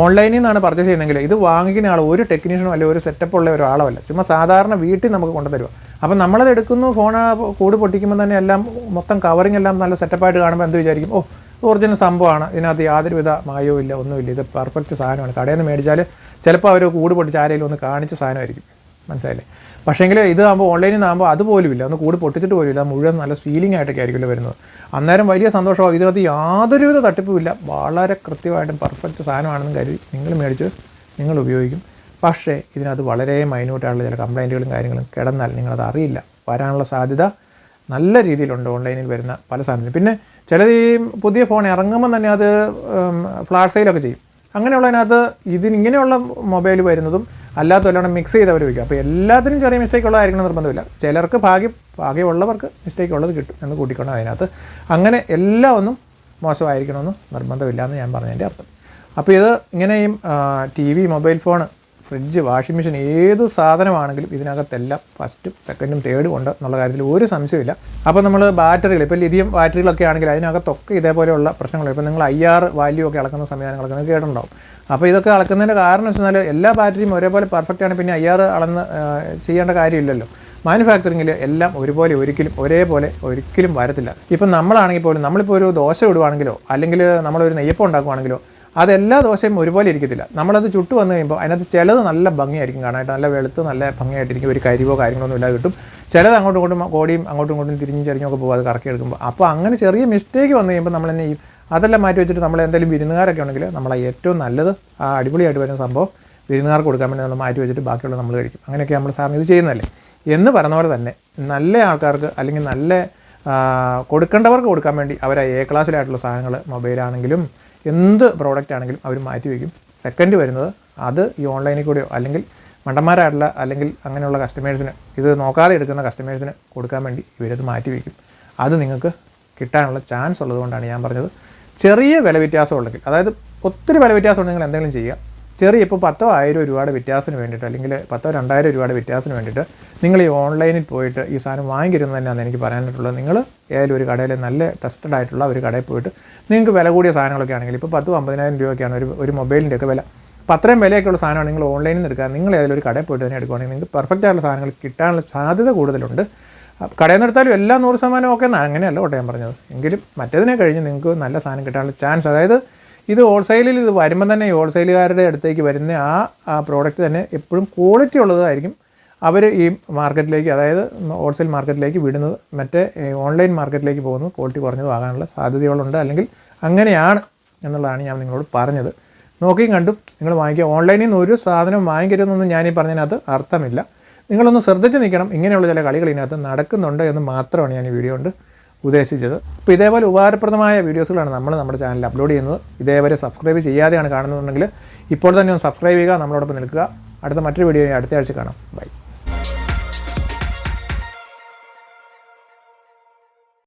ഓൺലൈനിൽ നിന്നാണ് പർച്ചേസ് ചെയ്യുന്നതെങ്കിൽ ഇത് വാങ്ങിക്കുന്ന ആൾ ഒരു ടെക്നീഷ്യനോ അല്ലെങ്കിൽ ഒരു സെറ്റപ്പ് ഉള്ള ഒരാളോ അല്ല. ചുമ്മാ സാധാരണ വീട്ടിൽ നമുക്ക് കൊണ്ടുതരുക അപ്പം നമ്മളത് എടുക്കുന്നു ഫോൺ കൂട് പൊട്ടിക്കുമ്പോൾ തന്നെ എല്ലാം മൊത്തം കവറിങ് എല്ലാം നല്ല സെറ്റപ്പായിട്ട് കാണുമ്പോൾ എന്ത് വിചാരിക്കും? ഓ ഒറിജിനൽ സംഭവമാണ്. ഇതിനകത്ത് യാതൊരുവിധ മായവും ഇല്ല ഒന്നുമില്ല. ഇത് പെർഫെക്റ്റ് സാധനമാണ്. കടയിൽ നിന്ന് മേടിച്ചാൽ ചിലപ്പോൾ അവർ കൂട് പൊട്ടിച്ച് ആരെങ്കിലും ഒന്ന് കാണിച്ച സാധനമായിരിക്കും. മനസ്സിലായില്ലേ? പക്ഷേങ്കിൽ ഇത് ആകുമ്പോൾ ഓൺലൈനിൽ നിന്നാകുമ്പോൾ അതുപോലും ഇല്ല. ഒന്ന് കൂട് പൊട്ടിച്ചിട്ട് പോലും ഇല്ല. മുഴുവൻ നല്ല സീലിംഗ് ആയിട്ടൊക്കെ ആയിരിക്കുമല്ലോ വരുന്നത്. അന്നേരം വലിയ സന്തോഷമാവും. ഇതിനകത്ത് യാതൊരുവിധ തട്ടിപ്പുമില്ല വളരെ കൃത്യമായിട്ടും പെർഫെക്റ്റ് സാധനമാണെന്ന് കരുതി നിങ്ങൾ മേടിച്ച് നിങ്ങൾ ഉപയോഗിക്കും. പക്ഷേ ഇതിനകത്ത് വളരെ മൈന്യൂട്ടായിട്ടുള്ള ചില കംപ്ലൈന്റുകളും കാര്യങ്ങളും കിടന്നാൽ നിങ്ങളത് അറിയില്ല. വരാനുള്ള സാധ്യത നല്ല രീതിയിലുണ്ട് ഓൺലൈനിൽ വരുന്ന പല സാധനങ്ങൾ പിന്നെ ചിലത് ഈ പുതിയ ഫോൺ ഇറങ്ങുമ്പോൾ തന്നെ അത് ഫ്ലാഷ് സെയിലൊക്കെ ചെയ്യും. അങ്ങനെയുള്ളതിനകത്ത് ഇതിനിങ്ങനെയുള്ള മൊബൈൽ വരുന്നതും അല്ലാത്ത മിക്സ് അവർ വയ്ക്കും. അപ്പോൾ എല്ലാത്തിനും ചെറിയ മിസ്റ്റേക്ക് ഉള്ളതായിരിക്കണം നിർബന്ധമില്ല. ചിലർക്ക് ഭാഗ്യം ഭാഗ്യമുള്ളവർക്ക് മിസ്റ്റേക്ക് ഉള്ളത് കിട്ടും. എന്ന് കൂട്ടിക്കൊണ്ട് അതിനകത്ത്. അങ്ങനെ എല്ലാ ഒന്നും മോശമായിരിക്കണമെന്ന് നിർബന്ധമില്ല എന്ന് ഞാൻ പറഞ്ഞതിന്റെ അർത്ഥം. അപ്പോൾ ഇത് ഇങ്ങനെയും T V mobile phone fridge washing machine ഏത് സാധനമാണെങ്കിലും ഇതിനകത്തെല്ലാം ഫസ്റ്റും സെക്കൻഡും തേർഡും ഉണ്ട് എന്നുള്ള കാര്യത്തിൽ ഒരു സംശയമില്ല അപ്പോൾ നമ്മൾ ബാറ്ററികൾ ഇപ്പോൾ ലിഥിയം ബാറ്ററികളൊക്കെ ആണെങ്കിൽ അതിനകത്തൊക്കെ ഇതേപോലെയുള്ള പ്രശ്നങ്ങൾ ഇപ്പോൾ നിങ്ങൾ ഐ ആർ വാല്യൂ ഒക്കെ അളക്കുന്ന സംവിധാനങ്ങളൊക്കെ നിങ്ങൾക്ക് കേട്ടിട്ടുണ്ടാവും. അപ്പോൾ ഇതൊക്കെ അളക്കുന്നതിന്റെ കാരണം വെച്ചാൽ എല്ലാ ബാറ്ററിയും ഒരേപോലെ പെർഫെക്റ്റ് ആണ്. പിന്നെ ഐ ആർ അളന്ന് ചെയ്യേണ്ട കാര്യമില്ലല്ലോ. മാനുഫാക്ചറിങ്ങിൽ എല്ലാം ഒരുപോലെ ഒരിക്കലും ഒരേപോലെ ഒരിക്കലും വരത്തില്ല. ഇപ്പം നമ്മളാണെങ്കിൽ പോലും നമ്മളിപ്പോൾ ഒരു ദോശ ഇടുവാണെങ്കിലോ അല്ലെങ്കിൽ നമ്മളൊരു നെയ്യപ്പം ഉണ്ടാക്കുവാണെങ്കിലോ അതെല്ലാ ദോശയും ഒരുപോലെ ഇരിക്കത്തില്ല. നമ്മളത് ചുട്ടു വന്നു കഴിയുമ്പോൾ അതിനകത്ത് ചിലത് നല്ല ഭംഗിയായിരിക്കും കാണാനായിട്ട്. നല്ല വെളുത്ത് നല്ല ഭംഗിയായിട്ടിരിക്കും. ഒരു കരിവോ കാര്യങ്ങളൊന്നും ഇല്ലാതെ കിട്ടും. ചിലത് അങ്ങോട്ടും ഇങ്ങോട്ടും കോടിയും അങ്ങോട്ടും ഇങ്ങോട്ടും തിരിഞ്ഞ് ചെറിഞ്ഞൊക്കെ പോകും. അത് കറക്കി എടുക്കുമ്പോൾ. അപ്പോൾ അങ്ങനെ ചെറിയ മിസ്റ്റേക്ക് വന്നു കഴിയുമ്പോൾ നമ്മൾ തന്നെ ഈ അതെല്ലാം മാറ്റി വെച്ചിട്ട് നമ്മൾ എന്തെങ്കിലും വിരുന്നുകാരൊക്കെ ഉണ്ടെങ്കിൽ നമ്മളെ ഏറ്റവും നല്ലത് ആ അടിപൊളിയായിട്ട് വരുന്ന സംഭവം വിരുന്നുകാർക്ക് കൊടുക്കാൻ വേണ്ടി നമ്മൾ മാറ്റി വെച്ചിട്ട് ബാക്കിയുള്ള നമ്മൾ കഴിക്കും. അങ്ങനെയൊക്കെ നമ്മൾ സാറിന് ഇത് ചെയ്യുന്നതല്ലേ? എന്ന് പറഞ്ഞ പോലെ തന്നെ നല്ല ആൾക്കാർക്ക് അല്ലെങ്കിൽ നല്ല കൊടുക്കേണ്ടവർക്ക് കൊടുക്കാൻ വേണ്ടി അവരെ എ ക്ലാസ്സിലായിട്ടുള്ള സാധനങ്ങൾ മൊബൈലാണെങ്കിലും എന്ത് പ്രോഡക്റ്റ് ആണെങ്കിലും അവർ മാറ്റി വയ്ക്കും. സെക്കൻഡ് വരുന്നത് അത് ഈ ഓൺലൈനിൽ കൂടെയോ അല്ലെങ്കിൽ മണ്ടന്മാരായിട്ടുള്ള അല്ലെങ്കിൽ അങ്ങനെയുള്ള കസ്റ്റമേഴ്സിന് ഇത് നോക്കാതെ എടുക്കുന്ന കസ്റ്റമേഴ്സിന് കൊടുക്കാൻ വേണ്ടി ഇവരത് മാറ്റി വയ്ക്കും. അത് നിങ്ങൾക്ക് കിട്ടാനുള്ള ചാൻസ് ഉള്ളതുകൊണ്ടാണ് ഞാൻ പറഞ്ഞത്. ചെറിയ വില വ്യത്യാസം ഉള്ളെങ്കിൽ അതായത് ഒത്തിരി വില വ്യത്യാസം ഉണ്ടെങ്കിൽ എന്തെങ്കിലും ചെയ്യുക. ചെറിയ ഇപ്പോൾ പത്തോ ആയിരം രൂപയുടെ വ്യത്യാസത്തിന് വേണ്ടിയിട്ട് അല്ലെങ്കിൽ പത്തോ രണ്ടായിരം രൂപയുടെ വ്യത്യാസത്തിന് വേണ്ടിയിട്ട് നിങ്ങൾ ഈ ഓൺലൈനിൽ പോയിട്ട് ഈ സാധനം വാങ്ങിക്കരുത് തന്നെയാണ് എനിക്ക് പറയാനായിട്ടുള്ളത്. നിങ്ങൾ ഏതെങ്കിലും ഒരു കടയിൽ നല്ല ടെസ്റ്റഡ് ആയിട്ടുള്ള ഒരു കടയിൽ പോയിട്ട് നിങ്ങൾക്ക് വില കൂടിയ സാധനങ്ങളൊക്കെ ആണെങ്കിൽ ഇപ്പോൾ പത്തും അമ്പതിനായിരം രൂപയൊക്കെയാണ് ഒരു ഒരു മൊബൈലിന്റെ ഒക്കെ വില. അപ്പോൾ അത്രയും വിലയൊക്കെയുള്ള സാധനമാണ് നിങ്ങൾ ഓൺലൈനിൽ നിന്ന് എടുക്കുക. നിങ്ങൾ ഏതെങ്കിലും ഒരു കടയിൽ പോയിട്ട് തന്നെ എടുക്കുകയാണെങ്കിൽ നിങ്ങൾക്ക് പെർഫെക്റ്റ് ആയിട്ടുള്ള സാധനങ്ങൾ കിട്ടാനുള്ള സാധ്യത കൂടുതലുണ്ട്. കടയിൽ നിന്ന് എടുത്താലും എല്ലാം നൂറ് ശതമാനം ഒക്കെ അങ്ങനെയല്ല കേട്ടോ ഞാൻ പറഞ്ഞത്. എങ്കിലും മറ്റേതിനെ കഴിഞ്ഞ് നിങ്ങൾക്ക് നല്ല സാധനം കിട്ടാനുള്ള ചാൻസ് അതായത് ഇത് ഹോൾസെയിലിൽ ഇത് വരുമ്പോൾ തന്നെ ഹോൾസെയിലുകാരുടെ അടുത്തേക്ക് വരുന്ന ആ ആ പ്രോഡക്റ്റ് തന്നെ എപ്പോഴും ക്വാളിറ്റി ഉള്ളതായിരിക്കും അവർ ഈ മാർക്കറ്റിലേക്ക് അതായത് ഹോൾസെയിൽ മാർക്കറ്റിലേക്ക് വിടുന്നത്. മറ്റേ ഓൺലൈൻ മാർക്കറ്റിലേക്ക് പോകുന്നത് ക്വാളിറ്റി കുറഞ്ഞത് ആകാനുള്ള സാധ്യതകളുണ്ട്. അല്ലെങ്കിൽ അങ്ങനെയാണ് എന്നുള്ളതാണ് ഞാൻ നിങ്ങളോട് പറഞ്ഞത്. നോക്കിയും കണ്ടും നിങ്ങൾ വാങ്ങിക്കുക. ഓൺലൈനിൽ നിന്ന് ഒരു സാധനം വാങ്ങിക്കരുതെന്നൊന്നും ഞാനീ പറഞ്ഞതിനകത്ത് അർത്ഥമില്ല. നിങ്ങളൊന്ന് ശ്രദ്ധിച്ച് നിൽക്കണം. ഇങ്ങനെയുള്ള ചില കളികൾ ഇതിനകത്ത് നടക്കുന്നുണ്ട് എന്ന് മാത്രമാണ് ഞാൻ ഈ വീഡിയോ കൊണ്ട് ഉദ്ദേശിച്ചത്. അപ്പോൾ ഇതേപോലെ ഉപകാരപ്രദമായ വീഡിയോസുകളാണ് നമ്മൾ നമ്മുടെ ചാനലിൽ അപ്ലോഡ് ചെയ്യുന്നത്. ഇതേവരെ സബ്സ്ക്രൈബ് ചെയ്യാതെയാണ് കാണുന്നുണ്ടെങ്കിൽ ഇപ്പോൾ തന്നെ ഒന്ന് സബ്സ്ക്രൈബ് ചെയ്യുക നമ്മളോടൊപ്പം നിൽക്കുക. അടുത്ത മറ്റൊരു വീഡിയോ അടുത്ത ആഴ്ച കാണാം. ബൈ